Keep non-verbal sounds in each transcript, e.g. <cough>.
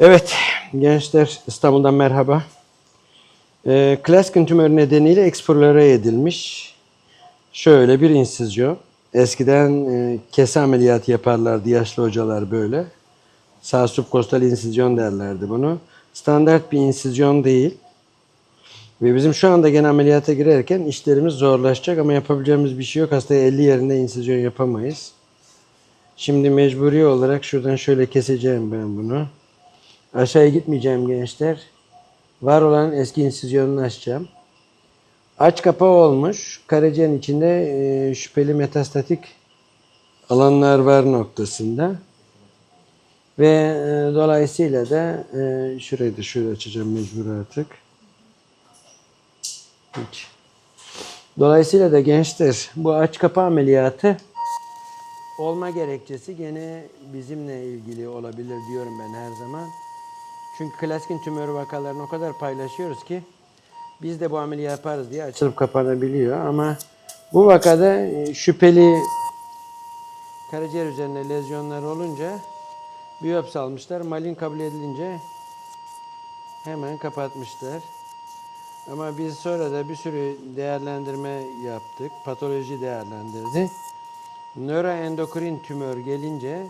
Evet gençler İstanbul'dan merhaba. Ee, Klaskin tümörü nedeniyle eksplore edilmiş. Şöyle bir insizyon. Eskiden e, kese ameliyatı yaparlardı yaşlı hocalar böyle. Sağ subkostal insizyon derlerdi bunu. Standart bir insizyon değil. Ve bizim şu anda gene ameliyata girerken işlerimiz zorlaşacak ama yapabileceğimiz bir şey yok. Hastaya 50 yerinde insizyon yapamayız. Şimdi mecburi olarak şuradan şöyle keseceğim ben bunu. Aşağıya gitmeyeceğim gençler. Var olan eski insizyonunu açacağım. Aç kapağı olmuş. Karaciğerin içinde e, şüpheli metastatik alanlar var noktasında. Ve e, dolayısıyla da e, şurayı da şöyle açacağım mecbur artık. Hiç. Dolayısıyla da gençler bu aç kapı ameliyatı olma gerekçesi gene bizimle ilgili olabilir diyorum ben her zaman. Çünkü klaskin tümörü vakalarını o kadar paylaşıyoruz ki biz de bu ameliyatı yaparız diye açılıp kapanabiliyor ama bu vakada e, şüpheli karaciğer üzerinde lezyonlar olunca biyopsi almışlar. Malin kabul edilince hemen kapatmışlar. Ama biz sonra da bir sürü değerlendirme yaptık. Patoloji değerlendirdi. Nöroendokrin tümör gelince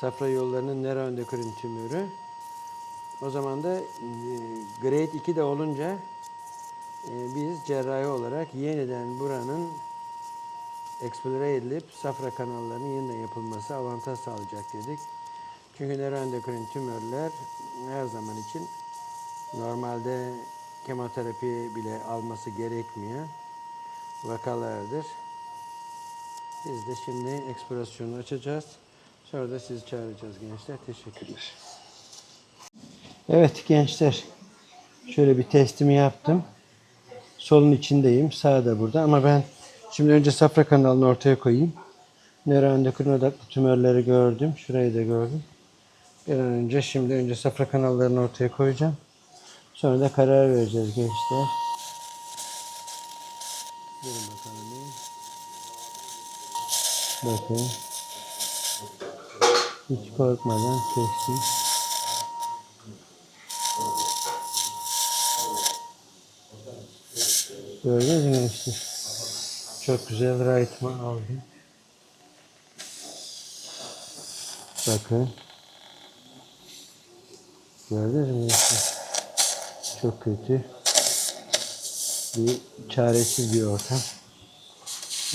safra yollarının nöroendokrin tümörü o zaman da e, grade 2 de olunca e, biz cerrahi olarak yeniden buranın eksplore edilip safra kanallarının yeniden yapılması avantaj sağlayacak dedik. Çünkü nöroendokrin tümörler her zaman için normalde kemoterapi bile alması gerekmeyen vakalardır. Biz de şimdi eksplorasyonu açacağız. Sonra da sizi çağıracağız gençler. Teşekkürler. Evet gençler. Şöyle bir testimi yaptım. Solun içindeyim. Sağ da burada ama ben şimdi önce safra kanalını ortaya koyayım. Nöroendokrin odaklı tümörleri gördüm. Şurayı da gördüm. Bir an önce şimdi önce safra kanallarını ortaya koyacağım. Sonra da karar vereceğiz gençler. Gelin bakalım. Bakın. Hiç korkmadan kestim. Gördünüz mü işte? Çok güzel raytma aldım. Bakın. Gördünüz mü işte? Çok kötü. Bir çaresiz bir ortam.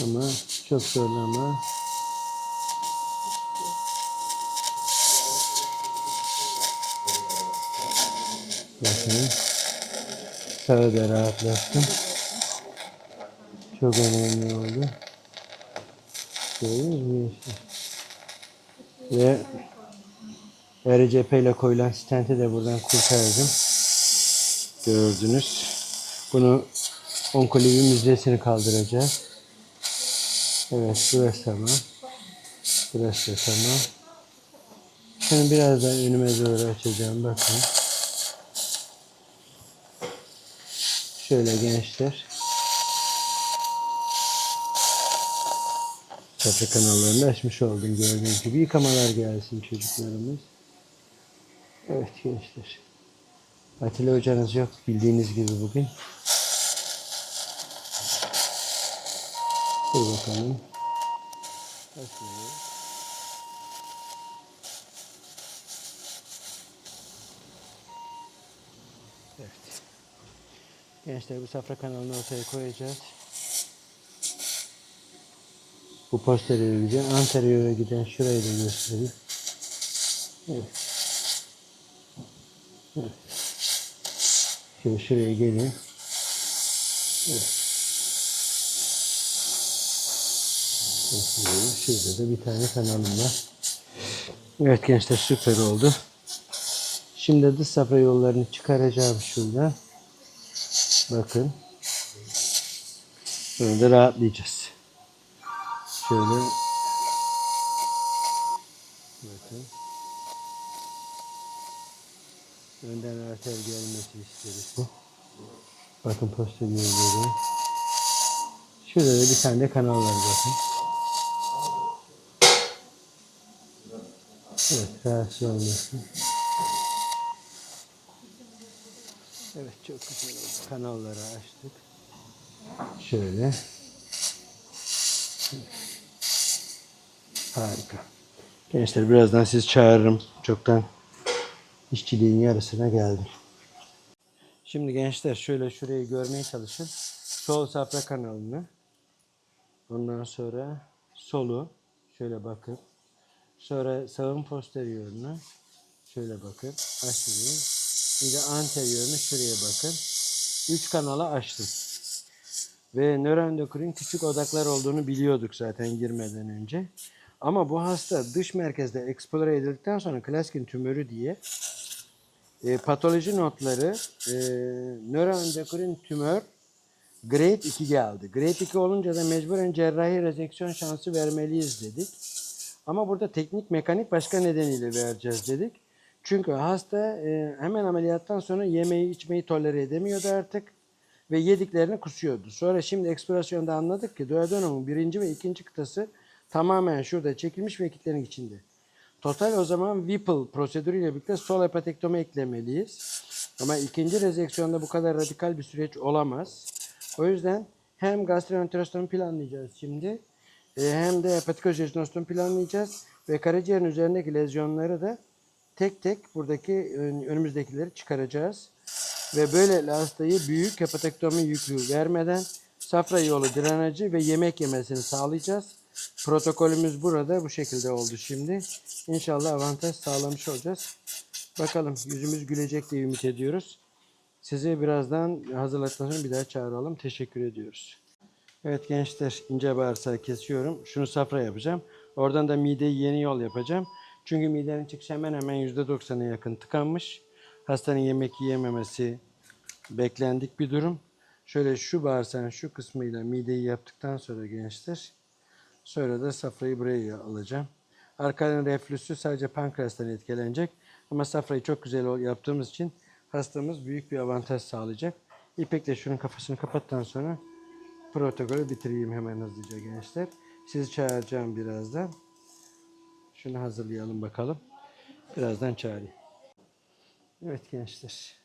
Ama çok zorlama. Bakın. Sağı da rahatlattım. Çok önemli oldu. Gördünüz mü? Ve RCP ile koyulan stenti de buradan kurtardım. Gördünüz. Bunu Onkoloji Müzesi'ni kaldıracağız. Evet burası tamam. Burası da tamam. Şimdi biraz daha önüme doğru açacağım. Bakın. Şöyle gençler. Safra kanallarını açmış oldum gördüğünüz gibi. Yıkamalar gelsin çocuklarımız. Evet gençler. Atilla hocanız yok bildiğiniz gibi bugün. Dur bakalım. Evet. Gençler bu safra kanalını ortaya koyacağız. Bu posteriore giden, anteriore giden şurayı da göstereyim. Evet. Evet. Şimdi şuraya gelin. Evet. Şurada da bir tane kanalım var. Evet gençler süper oldu. Şimdi dış safra yollarını çıkaracağım şuradan. Bakın. Da rahatlayacağız. Şöyle. Bakın. Önden arter gelmesi isteriz. Bakın posteriorları. Şurada da bir tane de kanal var bakın. Evet rahatsız olmasın. Evet çok güzel oldu. Kanalları açtık. Şöyle. Harika. Gençler birazdan siz çağırırım. Çoktan işçiliğin yarısına geldim. Şimdi gençler şöyle şurayı görmeye çalışın. Sol safra kanalını. Ondan sonra solu şöyle bakın. Sonra sağın posteriorunu şöyle bakın. Açayım. Bir de anteriorunu şuraya bakın. Üç kanala açtım. Ve nöroendokrin küçük odaklar olduğunu biliyorduk zaten girmeden önce. Ama bu hasta dış merkezde eksplore edildikten sonra Klaskin tümörü diye e, patoloji notları e, nöroendokrin tümör grade 2 geldi. Grade 2 olunca da mecburen cerrahi rezeksiyon şansı vermeliyiz dedik. Ama burada teknik mekanik başka nedeniyle vereceğiz dedik. Çünkü hasta e, hemen ameliyattan sonra yemeği içmeyi tolere edemiyordu artık ve yediklerini kusuyordu. Sonra şimdi eksplorasyonda anladık ki duodenum'un birinci ve ikinci kıtası tamamen şurada çekilmiş ve kitlerin içinde. Total o zaman Whipple prosedürüyle birlikte sol hepatektomi eklemeliyiz. Ama ikinci rezeksiyonda bu kadar radikal bir süreç olamaz. O yüzden hem gastroenterostomi planlayacağız şimdi e, hem de hepatikojejunostomi planlayacağız ve karaciğerin üzerindeki lezyonları da tek tek buradaki ön- önümüzdekileri çıkaracağız. Ve böylelikle hastayı büyük hepatektomi yüklü vermeden safra yolu drenajı ve yemek yemesini sağlayacağız. Protokolümüz burada bu şekilde oldu şimdi. İnşallah avantaj sağlamış olacağız. Bakalım yüzümüz gülecek diye ümit ediyoruz. Sizi birazdan hazırladıktan sonra bir daha çağıralım. Teşekkür ediyoruz. Evet gençler ince bağırsağı kesiyorum. Şunu safra yapacağım. Oradan da mideyi yeni yol yapacağım. Çünkü midenin çıkışı hemen hemen %90'a yakın tıkanmış. Hastanın yemek yiyememesi beklendik bir durum. Şöyle şu bağırsağın şu kısmıyla mideyi yaptıktan sonra gençler sonra da safrayı buraya alacağım. Arkadan reflüsü sadece pankreastan etkilenecek. Ama safrayı çok güzel yaptığımız için hastamız büyük bir avantaj sağlayacak. İpek de şunun kafasını kapattıktan sonra protokolü bitireyim hemen hızlıca gençler. Sizi çağıracağım birazdan. Şunu hazırlayalım bakalım. Birazdan çağırayım. Evet gençler.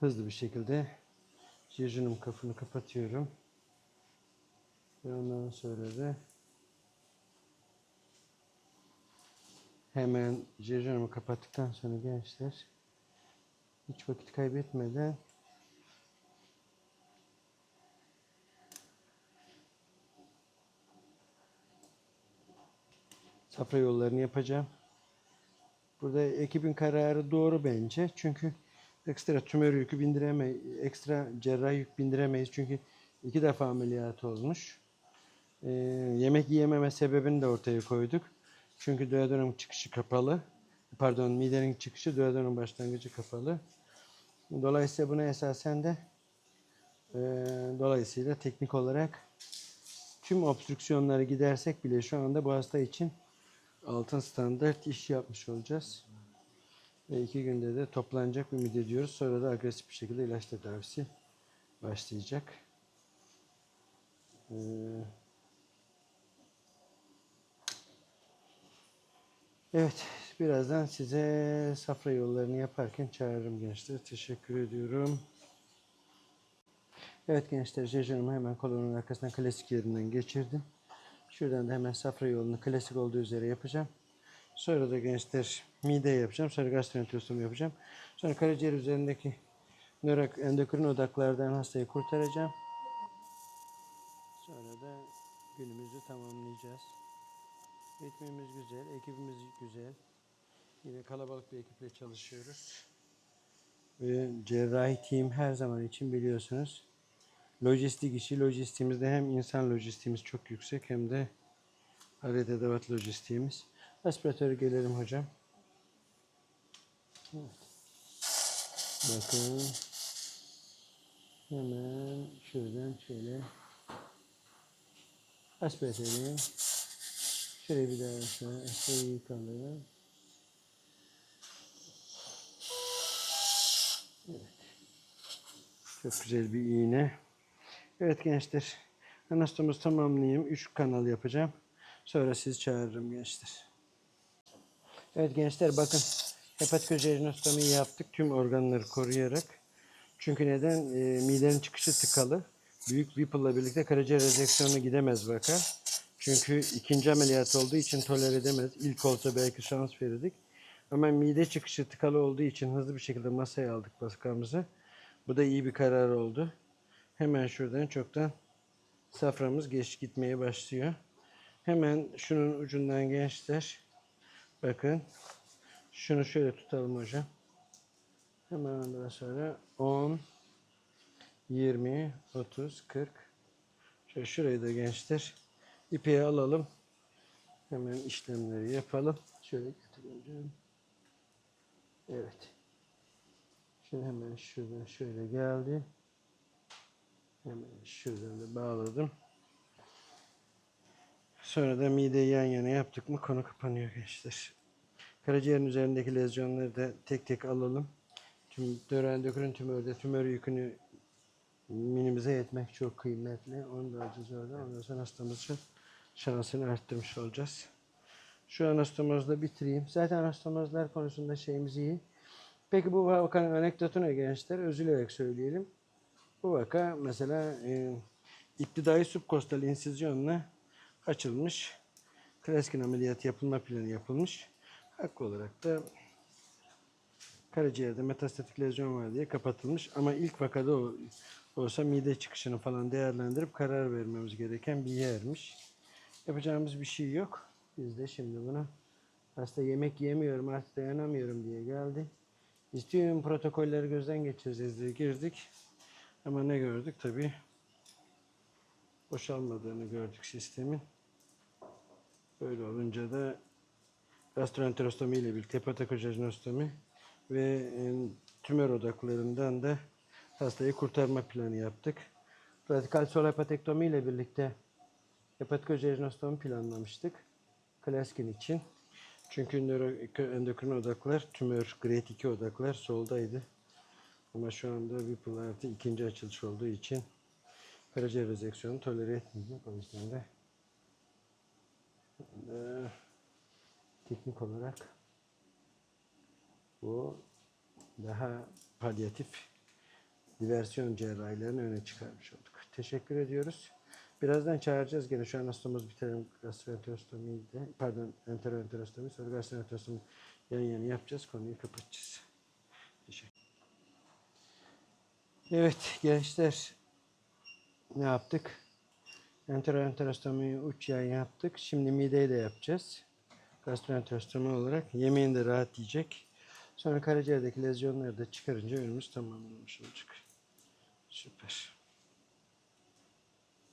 Hızlı bir şekilde jejunum kafını kapatıyorum. Ve ondan sonra da hemen jejunumu kapattıktan sonra gençler hiç vakit kaybetmeden safra yollarını yapacağım. Burada ekibin kararı doğru bence. Çünkü ekstra tümör yükü bindiremeyiz. Ekstra cerrahi yük bindiremeyiz. Çünkü iki defa ameliyat olmuş. Ee, yemek yiyememe sebebini de ortaya koyduk. Çünkü duodenum çıkışı kapalı. Pardon midenin çıkışı duodenum başlangıcı kapalı. Dolayısıyla buna esasen de e, dolayısıyla teknik olarak tüm obstrüksiyonları gidersek bile şu anda bu hasta için altın standart iş yapmış olacağız. Ve iki günde de toplanacak ümit ediyoruz. Sonra da agresif bir şekilde ilaç tedavisi başlayacak. Ee, evet, birazdan size safra yollarını yaparken çağırırım gençler. Teşekkür ediyorum. Evet gençler, jejunumu hemen kolonun arkasından klasik yerinden geçirdim. Şuradan da hemen safra yolunu klasik olduğu üzere yapacağım. Sonra da gençler mide yapacağım. Sonra gastroenterostomi yapacağım. Sonra karaciğer üzerindeki nöro endokrin odaklardan hastayı kurtaracağım. Sonra da günümüzü tamamlayacağız. Ritmimiz güzel, ekibimiz güzel. Yine kalabalık bir ekiple çalışıyoruz. Ve cerrahi team her zaman için biliyorsunuz lojistik işi. Lojistiğimizde hem insan lojistiğimiz çok yüksek hem de alet edevat lojistiğimiz. Aspiratöre gelelim hocam. Evet. Bakın. Hemen şuradan şöyle aspiratörü şöyle bir daha aşağı aşağı yıkalım. Evet. Çok güzel bir iğne. Evet gençler. Anastomuzu tamamlayayım. 3 kanal yapacağım. Sonra sizi çağırırım gençler. Evet gençler bakın. Hepatikojejunostomiyi yaptık. Tüm organları koruyarak. Çünkü neden? E, midenin çıkışı tıkalı. Büyük Whipple'la birlikte karaciğer rezeksiyonuna gidemez vaka. Çünkü ikinci ameliyat olduğu için toler edemez. İlk olsa belki şans verirdik. Ama mide çıkışı tıkalı olduğu için hızlı bir şekilde masaya aldık baskağımızı. Bu da iyi bir karar oldu. Hemen şuradan çoktan saframız geç gitmeye başlıyor. Hemen şunun ucundan gençler. Bakın. Şunu şöyle tutalım hocam. Hemen ondan sonra 10, 20, 30, 40. Şöyle şurayı da gençler. İpeği alalım. Hemen işlemleri yapalım. Şöyle canım. Evet. Şimdi hemen şuradan şöyle geldi. Hemen şuradan da bağladım. Sonra da mideyi yan yana yaptık mı konu kapanıyor gençler. Karaciğerin üzerindeki lezyonları da tek tek alalım. Tüm nöroendokrin tümörde tümör yükünü minimize etmek çok kıymetli. Onu da acız orada. Ondan sonra hastamızın şansını arttırmış olacağız. Şu anastomozla bitireyim. Zaten anastomozlar konusunda şeyimiz iyi. Peki bu vakanın anekdotu ne gençler? Üzülerek söyleyelim. Bu vaka mesela e, iptidai subkostal insizyonla açılmış. Klaskin ameliyatı yapılma planı yapılmış. Haklı olarak da karaciğerde metastatik lezyon var diye kapatılmış. Ama ilk vakada o, olsa mide çıkışını falan değerlendirip karar vermemiz gereken bir yermiş. Yapacağımız bir şey yok. Biz de şimdi bunu hasta yemek yemiyorum artık dayanamıyorum diye geldi. Biz tüm protokolleri gözden geçireceğiz diye girdik. Ama ne gördük tabii boşalmadığını gördük sistemin. Böyle olunca da gastroenterostomi ile birlikte hepatokojejnostomi ve e, tümör odaklarından da hastayı kurtarma planı yaptık. Radikal sol hepatektomi ile birlikte hepatokojejnostomi planlamıştık. Klaskin için. Çünkü nöroendokrin odaklar, tümör grade 2 odaklar soldaydı. Ama şu anda Whipple artı ikinci açılış olduğu için karaciğer rezeksiyonu tolere etmeyecek. O yüzden de eee, teknik olarak bu daha palyatif diversiyon cerrahilerini öne çıkarmış olduk. Teşekkür ediyoruz. Birazdan çağıracağız gene şu an hastamız biterim gastroenterostomiyi de pardon enteroenterostomi sonra gastroenterostomi yan yana yapacağız konuyu kapatacağız. Teşekkür Evet gençler ne yaptık? Enteroenterostomiyi uç yan yaptık. Şimdi mideyi de yapacağız. Gastroenterostomi olarak yemeğini de rahat yiyecek. Sonra karaciğerdeki lezyonları da çıkarınca önümüz tamamlanmış olacak. Süper.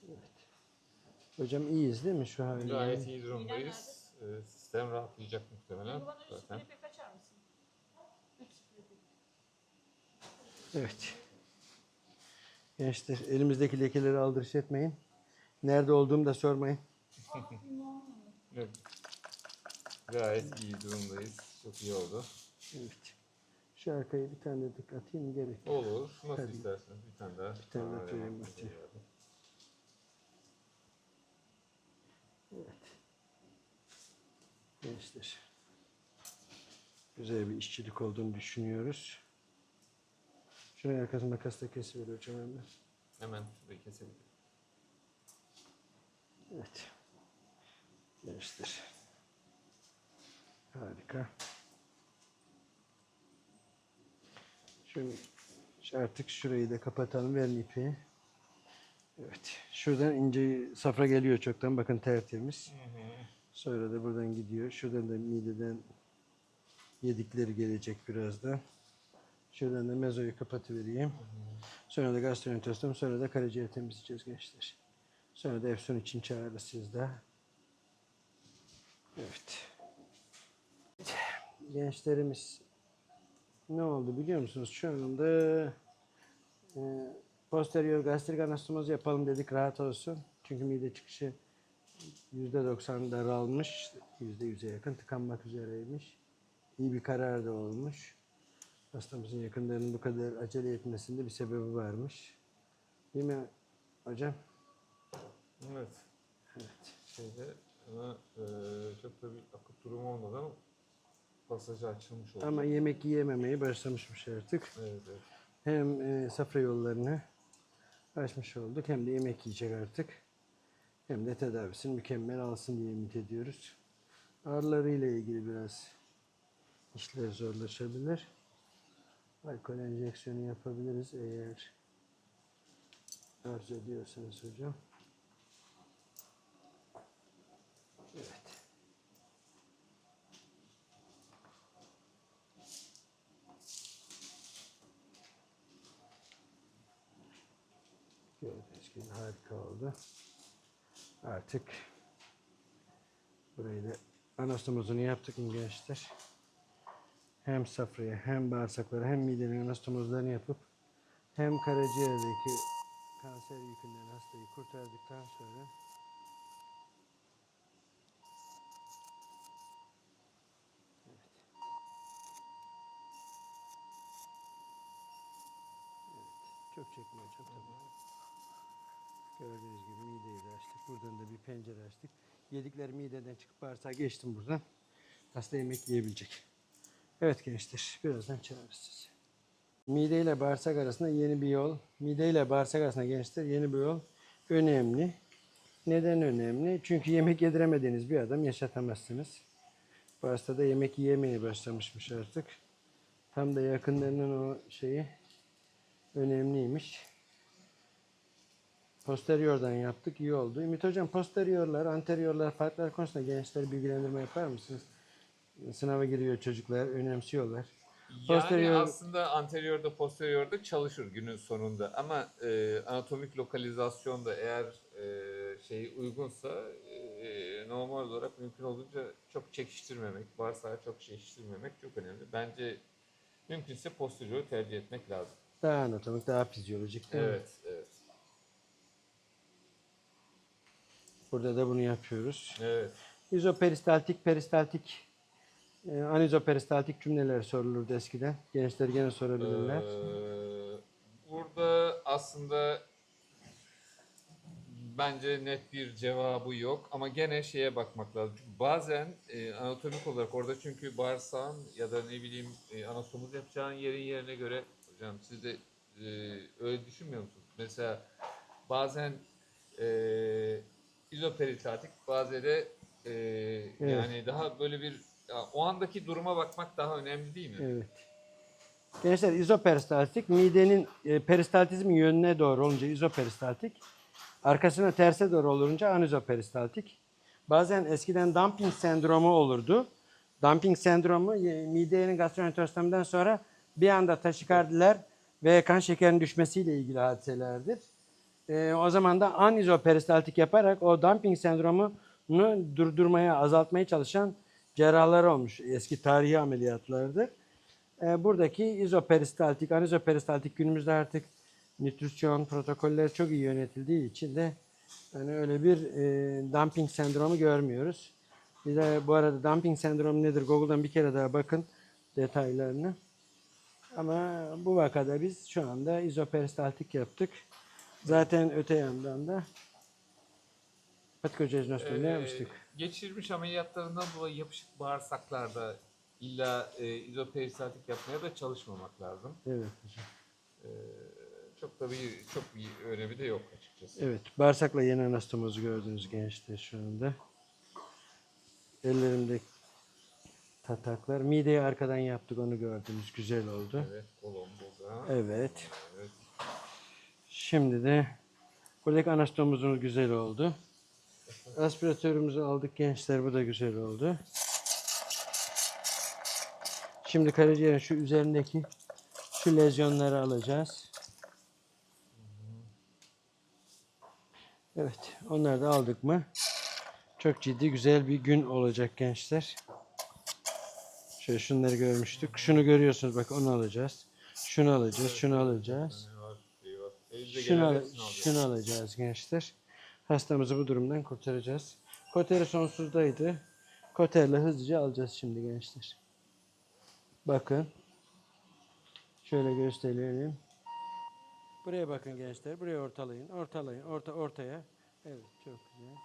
Evet. Hocam iyiyiz değil mi şu haliyle? Gayet iyi durumdayız. Ee, sistem rahatlayacak muhtemelen zaten. Evet. Gençler elimizdeki lekeleri aldırış etmeyin. Nerede olduğumu da sormayın. <laughs> Evet. Gayet iyi durumdayız. Çok iyi oldu. Evet. Şu arkaya bir tane dik atayım gerek? Olur. Nasıl Tabii. isterseniz bir tane daha. Bir tane atayım, evet. atayım. Evet. Gençler. Güzel bir işçilik olduğunu düşünüyoruz. Şuraya arkasını makasla kesiver hocam hemen. Hemen şurayı keselim. Evet. Gençler. Harika. Şimdi şu- artık şurayı da kapatalım. Verin ipi. Evet. Şuradan ince safra geliyor çoktan. Bakın tertemiz. Sonra da buradan gidiyor. Şuradan da mideden yedikleri gelecek birazdan. Şuradan da mezoyu kapatıvereyim. Sonra da gastroenterostomi, sonra da karaciğer temizleyeceğiz gençler. Sonra da Efsun için çağırırız siz de. Evet. Gençlerimiz ne oldu biliyor musunuz? Şu anda e, posterior gastrik anastomoz yapalım dedik rahat olsun. Çünkü mide çıkışı %90 daralmış. %100'e yakın tıkanmak üzereymiş. İyi bir karar da olmuş. Hastamızın yakınlarının bu kadar acele etmesinde bir sebebi varmış. Değil mi hocam? Evet. Evet. Şeyde ama e, çok da bir akut durum olmadan pasajı açılmış oldu. Ama yemek yiyememeye başlamışmış artık. Evet, evet. hem e, safra yollarını açmış olduk hem de yemek yiyecek artık. Hem de tedavisini mükemmel alsın diye ümit ediyoruz. Ağrılarıyla ilgili biraz işler zorlaşabilir. Alkol enjeksiyonu yapabiliriz eğer arzu ediyorsanız hocam. Evet. Gördüğünüz gibi harika oldu. Artık burayı da anastomozunu yaptık gençler? Hem safraya hem bağırsaklara hem midenin anastomozlarını yapıp hem karaciğerdeki kanser yükünden hastayı kurtardıktan sonra. Çok çekme hocam tamam. Gördüğünüz gibi mideyi de açtık. Buradan da bir pencere açtık. Yedikleri mideden çıkıp bağırsağa geçtim buradan. Hasta yemek yiyebilecek. Evet gençler birazdan çağırırız sizi. Mide ile bağırsak arasında yeni bir yol. Mide ile bağırsak arasında gençler yeni bir yol önemli. Neden önemli? Çünkü yemek yediremediğiniz bir adam yaşatamazsınız. Bu hasta da yemek yiyemeye başlamışmış artık. Tam da yakınlarının o şeyi önemliymiş. Posteriordan yaptık, iyi oldu. Ümit Hocam posteriorlar, anteriorlar, farklar konusunda gençlere bilgilendirme yapar mısınız? Sınava giriyor çocuklar, önemsiyorlar. Yani Posterior- aslında anteriorda posteriorda çalışır günün sonunda ama e, anatomik lokalizasyonda eğer e, şey uygunsa e, normal olarak mümkün olduğunca çok çekiştirmemek, bağırsağı çok çekiştirmemek çok önemli. Bence mümkünse posterior tercih etmek lazım. Daha anatomik, daha fizyolojik değil mi? Evet, evet. Burada da bunu yapıyoruz. Evet. İzoperistaltik, peristaltik, e, anizoperistaltik cümleler sorulurdu eskiden. Gençler gene sorabilirler. Ee, burada aslında bence net bir cevabı yok ama gene şeye bakmak lazım. Çünkü bazen e, anatomik olarak orada çünkü bağırsağın ya da ne bileyim e, anastomuz yapacağın yerin yerine göre hocam siz de e, öyle düşünmüyor musunuz? Mesela bazen e, izoperistatik bazen de e, yani daha böyle bir ya, o andaki duruma bakmak daha önemli değil mi? Evet. Gençler izoperistaltik midenin e, peristaltizmin yönüne doğru olunca izoperistaltik. Arkasına terse doğru olunca anizoperistaltik. Bazen eskiden dumping sendromu olurdu. Dumping sendromu e, midenin gastroenterostomiden sonra bir anda taşikardiler ve kan şekerinin düşmesiyle ilgili hadiselerdir. E, o zaman da anizoperistaltik yaparak o dumping sendromunu durdurmaya, azaltmaya çalışan cerrahlar olmuş. Eski tarihi ameliyatlardır. E, buradaki izoperistaltik, anizoperistaltik günümüzde artık nütrisyon protokolleri çok iyi yönetildiği için de yani öyle bir e, dumping sendromu görmüyoruz. Bir de bu arada dumping sendromu nedir? Google'dan bir kere daha bakın detaylarını. Ama bu vakada biz şu anda izoperistaltik yaptık. Zaten öte yandan da patikojenostomunu Ee, yapmıştık. Geçirmiş ameliyatlarından dolayı yapışık bağırsaklarda illa e, izoperistatik yapmaya da çalışmamak lazım. Evet hocam. Ee, çok da bir çok bir önemi de yok açıkçası. Evet, bağırsakla yeni anastomozu gördüğünüz gençler şu anda. Ellerimde tataklar. Mideyi arkadan yaptık onu gördünüz. Güzel oldu. Evet, kolon burada. Evet. Evet. Şimdi de buradaki anastomozumuz güzel oldu. Aspiratörümüzü aldık gençler. Bu da güzel oldu. Şimdi karaciğerin şu üzerindeki şu lezyonları alacağız. Evet, onları da aldık mı? Çok ciddi güzel bir gün olacak gençler. Şöyle şunları görmüştük. Şunu görüyorsunuz bak onu alacağız. Şunu alacağız, şunu alacağız. Ne var? Şey var. Elimizde Şunu, al- şunu alacağız gençler. Hastamızı bu durumdan kurtaracağız. Koteri sonsuzdaydı. Koterle hızlıca alacağız şimdi gençler. Bakın. Şöyle gösterelim. Buraya bakın gençler. Buraya ortalayın. Ortalayın. Orta ortaya. Evet çok güzel.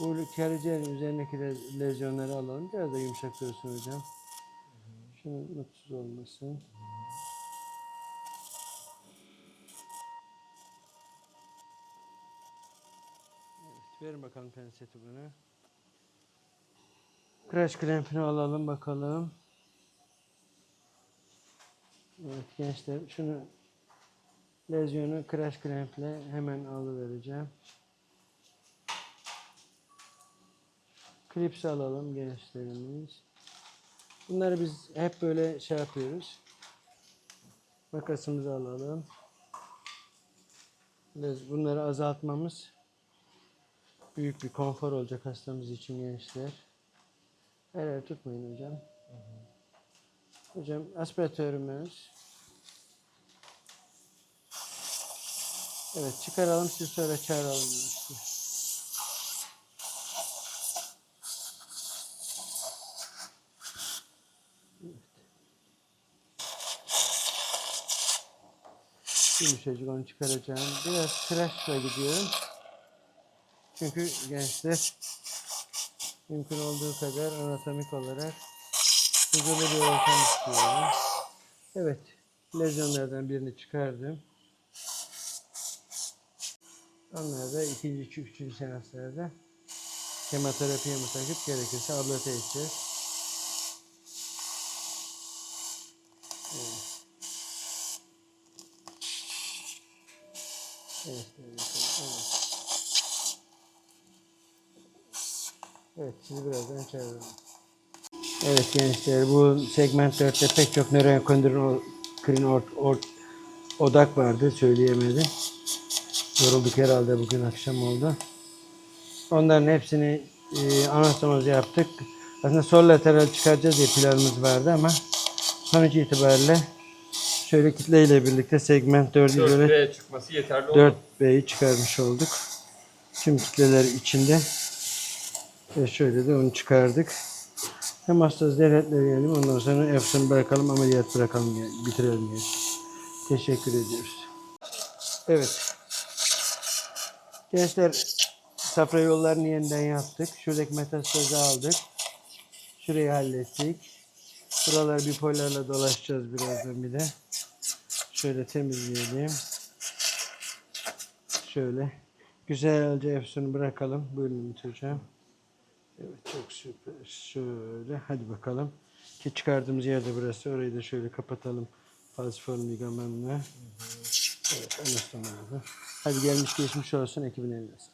Bu karaciğerin üzerindeki le- lezyonları alalım. Biraz da yumuşak dursun hocam. Şunun mutsuz olmasın. Verin bakalım penseti bana. Crash klempini alalım bakalım. Evet gençler şunu lezyonu crash klemple hemen alıvereceğim. Klips alalım gençlerimiz. Bunları biz hep böyle şey yapıyoruz. Makasımızı alalım. Bunları azaltmamız büyük bir konfor olacak hastamız için gençler. Her yer tutmayın hocam. Hocam aspiratörümüz. Evet çıkaralım siz sonra çağıralım. işte. Yumuşacık onu çıkaracağım. Biraz tıraşla gidiyorum. Çünkü gençler mümkün olduğu kadar anatomik olarak huzurlu bir ortam istiyorum. Evet. Lezyonlardan birini çıkardım. Onlar da ikinci, üçüncü seanslarda kemoterapiye mutakip gerekirse ablate edeceğiz. Evet. Evet, evet, evet. Sizi birazdan çağırırım. Evet gençler, bu segment 4'te pek çok nöroendokrin or, or, odak vardı, söyleyemedim. Yorulduk herhalde bugün akşam oldu. Onların hepsini e, anastomoz yaptık. Aslında sol lateral çıkaracağız diye planımız vardı ama sonuç itibariyle şöyle kitleyle birlikte segment 4'ü böyle 4B çıkması yeterli oldu. 4B'yi çıkarmış olduk. Tüm kitleler içinde. Ve şöyle de onu çıkardık. Hem hastası devletleyelim ondan sonra Efsun'u bırakalım ameliyat bırakalım bitirelim yani. Teşekkür ediyoruz. Evet. Gençler safra yollarını yeniden yaptık. Şuradaki metastazı aldık. Şurayı hallettik. Buraları bipolarla dolaşacağız birazdan bir de. Şöyle temizleyelim. Şöyle. Güzelce Efsun'u bırakalım. Buyurun Ümit Hocam. Evet çok süper. Şöyle hadi bakalım. Ki çıkardığımız yerde burası. Orayı da şöyle kapatalım. Falsiform ligamenle. Evet anastomazı. Hadi gelmiş geçmiş olsun ekibin sağlık.